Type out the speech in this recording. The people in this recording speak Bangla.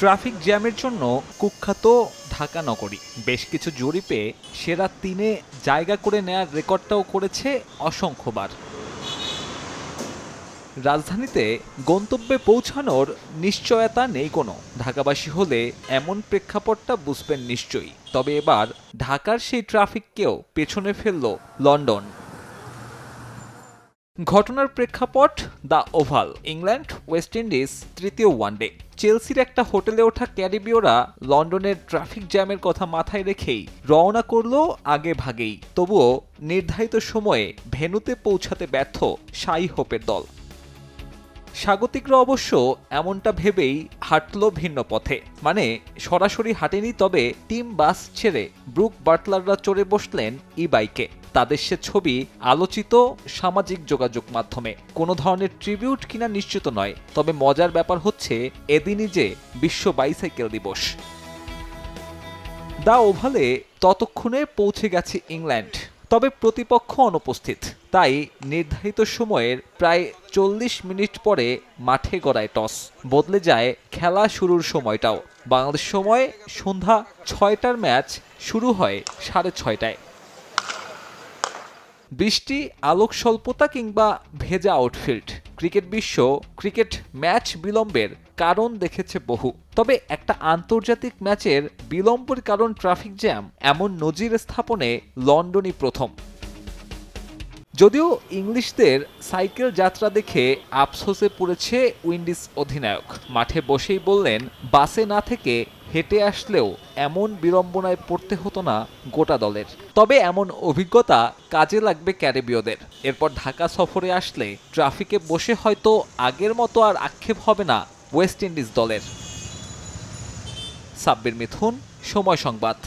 ট্রাফিক জ্যামের জন্য কুখ্যাত ঢাকা নগরী। বেশ কিছু জরিপে সেরা তিনে জায়গা করে নেয়ার রেকর্ডটাও করেছে অসংখ্যবার। রাজধানীতে গন্তব্যে পৌঁছানোর নিশ্চয়তা নেই কোনো। ঢাকাবাসী হলে এমন প্রেক্ষাপটটা বুঝবেন নিশ্চয়ই। তবে এবার ঢাকার সেই ট্রাফিককেও পেছনে ফেলল লন্ডন। ঘটনার প্রেক্ষাপট the Oval England West Indies তৃতীয় ওয়ানডে চেলসির একটা হোটেলে ওঠা ক্যারিবীয়রা লন্ডনের ট্রাফিক জ্যামের কথা মাথায় রেখেই রওনা করল আগে ভাগেই। তবুও নির্ধারিত সময়ে ভেনুতে পৌঁছাতে ব্যর্থ সাই হোপের দল। স্বাগতিকরা অবশ্য এমনটা ভেবেই হাঁটল ভিন্ন পথে। মানে সরাসরি হাঁটেনি, তবে টিম বাস ছেড়ে ব্রুক বাটলাররা চড়ে বসলেন ই বাইকে তাদের সে ছবি আলোচিত সামাজিক যোগাযোগ মাধ্যমে। কোনো ধরনের ট্রিবিউট কিনা নিশ্চিত নয়, তবে মজার ব্যাপার হচ্ছে এদিনই যে বিশ্ব বাইসাইকেল দিবস। দা ওভালে ততক্ষণে পৌঁছে গেছে ইংল্যান্ড, তবে প্রতিপক্ষ অনুপস্থিত। তাই নির্ধারিত সময়ের প্রায় চল্লিশ মিনিট পরে মাঠে গড়ায় টস। বদলে যায় খেলা শুরুর সময়টাও। বাংলাদেশ সময় সন্ধ্যা ছয়টার ম্যাচ শুরু হয় সাড়ে ছয়টায়। বৃষ্টি, আলোক স্বল্পতা কিংবা ভেজা আউটফিল্ড। ক্রিকেট বিশ্ব, ক্রিকেট ম্যাচ বিলম্বের কারণ দেখেছে বহু। তবে একটা আন্তর্জাতিক ম্যাচের বিলম্বের কারণ ট্রাফিক জ্যাম, এমন নজির স্থাপনে লন্ডনই প্রথম। যদিও ইংলিশদের সাইকেল যাত্রা দেখে আফসোসে পড়েছে উইন্ডিজ অধিনায়ক। মাঠে বসেই বললেন, বাসে না থেকে হেঁটে আসলেও এমন বিড়ম্বনায় পড়তে হতো না গোটা দলের। তবে এমন অভিজ্ঞতা কাজে লাগবে ক্যারিবীয়দের। এরপর ঢাকা সফরে আসলে ট্রাফিকে বসে হয়তো আগের মতো আর আক্ষেপ হবে না ওয়েস্ট ইন্ডিজ দলের। সাব্বির মিথুন, সময় সংবাদ।